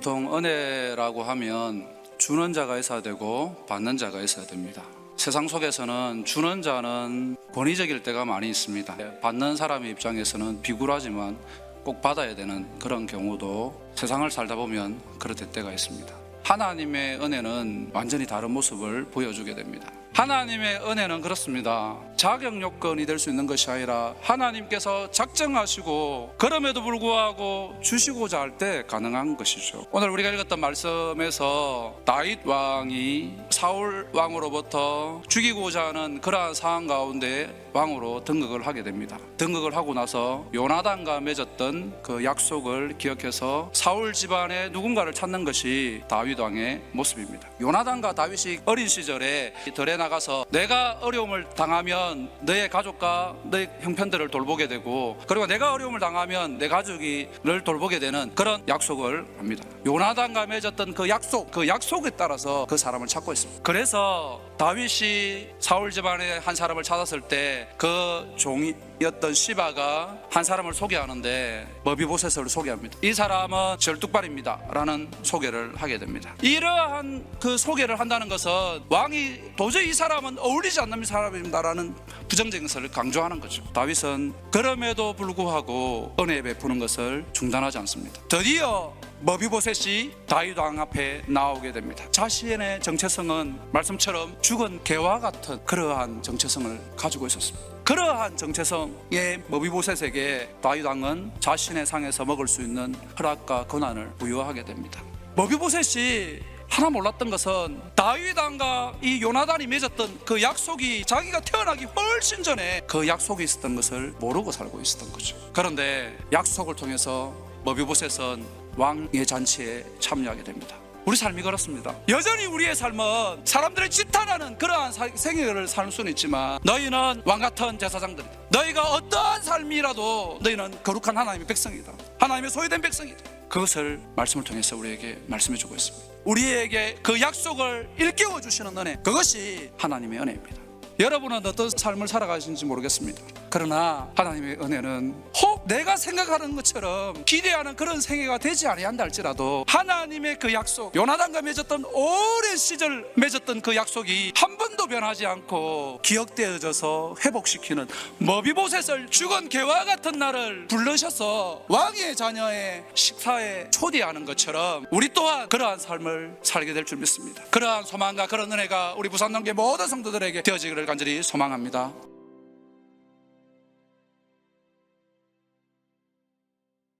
보통 은혜라고 하면 주는 자가 있어야 되고 받는 자가 있어야 됩니다. 세상 속에서는 주는 자는 권위적일 때가 많이 있습니다. 받는 사람의 입장에서는 비굴하지만 꼭 받아야 되는 그런 경우도 세상을 살다 보면 그렇을 때가 있습니다. 하나님의 은혜는 완전히 다른 모습을 보여주게 됩니다. 하나님의 은혜는 그렇습니다. 자격 요건이 될 수 있는 것이 아니라 하나님께서 작정하시고 그럼에도 불구하고 주시고자 할 때 가능한 것이죠. 오늘 우리가 읽었던 말씀에서 다윗 왕이 사울 왕으로부터 죽이고자 하는 그러한 상황 가운데 왕으로 등극을 하게 됩니다. 등극을 하고 나서 요나단과 맺었던 그 약속을 기억해서 사울 집안의 누군가를 찾는 것이 다윗 왕의 모습입니다. 요나단과 다윗이 어린 시절에 들에 나 가서 내가 어려움을 당하면 너의 가족과 너의 형편들을 돌보게 되고 그리고 내가 어려움을 당하면 내 가족이 를 돌보게 되는 그런 약속을 합니다. 요나단과 맺었던 그 약속, 그 약속에 따라서 그 사람을 찾고 있습니다. 그래서 다윗이 사울 집안의 한 사람을 찾았을 때 그 종이 었던 시바가 한 사람을 소개하는데 머비보셋을 소개합니다. 이 사람은 절뚝발입니다라는 소개를 하게 됩니다. 이러한 그 소개를 한다는 것은 왕이 도저히 이 사람은 어울리지 않는 사람입니다라는 부정적인 것을 강조하는 거죠. 다윗은 그럼에도 불구하고 은혜 베푸는 것을 중단하지 않습니다. 드디어 머비보셋이 다윗 왕 앞에 나오게 됩니다. 자신의 정체성은 말씀처럼 죽은 개와 같은 그러한 정체성을 가지고 있었습니다. 그러한 정체성의 머비보셋에게 다윗 왕은 자신의 상에서 먹을 수 있는 허락과 권한을 부여하게 됩니다. 머비보셋이 하나 몰랐던 것은 다윗 왕과 이 요나단이 맺었던 그 약속이 자기가 태어나기 훨씬 전에 그 약속이 있었던 것을 모르고 살고 있었던 거죠. 그런데 약속을 통해서 머비보셋은 왕의 잔치에 참여하게 됩니다. 우리 삶이 그렇습니다. 여전히 우리의 삶은 사람들의 지탄하는 그러한 사- 생애를 살 수는 있지만 너희는 왕 같은 제사장들이다. 너희가 어떠한 삶이라도 너희는 거룩한 하나님의 백성이다. 하나님의 소유된 백성이다. 그것을 말씀을 통해서 우리에게 말씀해 주고 있습니다. 우리에게 그 약속을 일깨워 주시는 은혜, 그것이 하나님의 은혜입니다. 여러분은 어떤 삶을 살아가시는지 모르겠습니다. 그러나 하나님의 은혜는 혹 내가 생각하는 것처럼 기대하는 그런 생애가 되지 아니한다 할지라도 하나님의 그 약속, 요나단과 맺었던 오랜 시절 맺었던 그 약속이 한 번도 변하지 않고 기억되어져서 회복시키는 머비보셋을 죽은 개와 같은 날을 부르셔서 왕의 자녀의 식사에 초대하는 것처럼 우리 또한 그러한 삶을 살게 될 줄 믿습니다. 그러한 소망과 그런 은혜가 우리 부산동계 모든 성도들에게 되어지기를 간절히 소망합니다.